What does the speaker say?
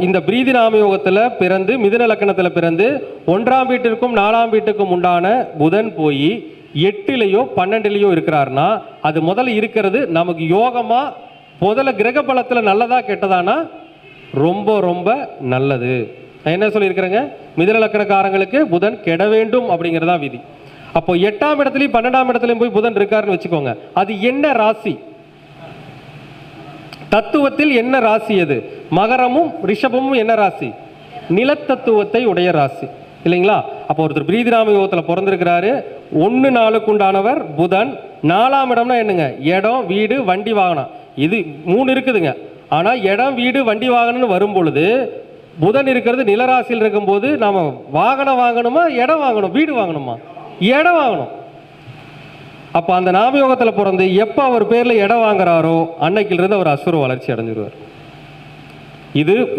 இந்த பிரீதி நாமயோகத்தில் பிறந்து மிதுன லக்கணத்தில் பிறந்து ஒன்றாம் வீட்டிற்கும் நாலாம் வீட்டுக்கும் உண்டான புதன் போய் எட்டுலேயோ பன்னெண்டுலேயோ இருக்கிறார்னா அது முதல்ல இருக்கிறது நமக்கு யோகமாக முதல்ல கிரக பலத்தில் நல்லதா கெட்டதானா? ரொம்ப ரொம்ப நல்லது. நான் என்ன சொல்லியிருக்கிறேங்க? மிதுன லக்கணக்காரங்களுக்கு புதன் கெட வேண்டும் அப்படிங்கிறதா விதி. அப்போ எட்டாம் இடத்துலையும் பன்னெண்டாம் இடத்துலையும் போய் புதன் இருக்காருன்னு வச்சுக்கோங்க. அது என்ன ராசி? தத்துவத்தில் என்ன ராசி அது? மகரமும் ரிஷபமும் என்ன ராசி? நிலத்தத்துவத்தை உடைய ராசி. இல்லைங்களா? அப்போ ஒருத்தர் பிரீதிராம யோகத்தில் பிறந்திருக்கிறாரு. ஒன்று நாளுக்கு உண்டானவர் புதன். நாலாம் இடம்னா என்னங்க? இடம் வீடு வண்டி வாகனம். இது மூணு இருக்குதுங்க. ஆனால் இடம் வீடு வண்டி வாகனம்னு வரும் பொழுது புதன் இருக்கிறது நிலராசியில் இருக்கும்போது நாம் வாகனம் வாங்கணுமா இடம் வாங்கணும் வீடு வாங்கணுமா? இடம் வாங்கணும். அப்போ அந்த நாமயோகத்தில் பிறந்து எப்போ அவர் பேரில் இடம் வாங்குறாரோ அன்னைக்கிலிருந்து அவர் அசுர வளர்ச்சி அடைஞ்சிருவார். இது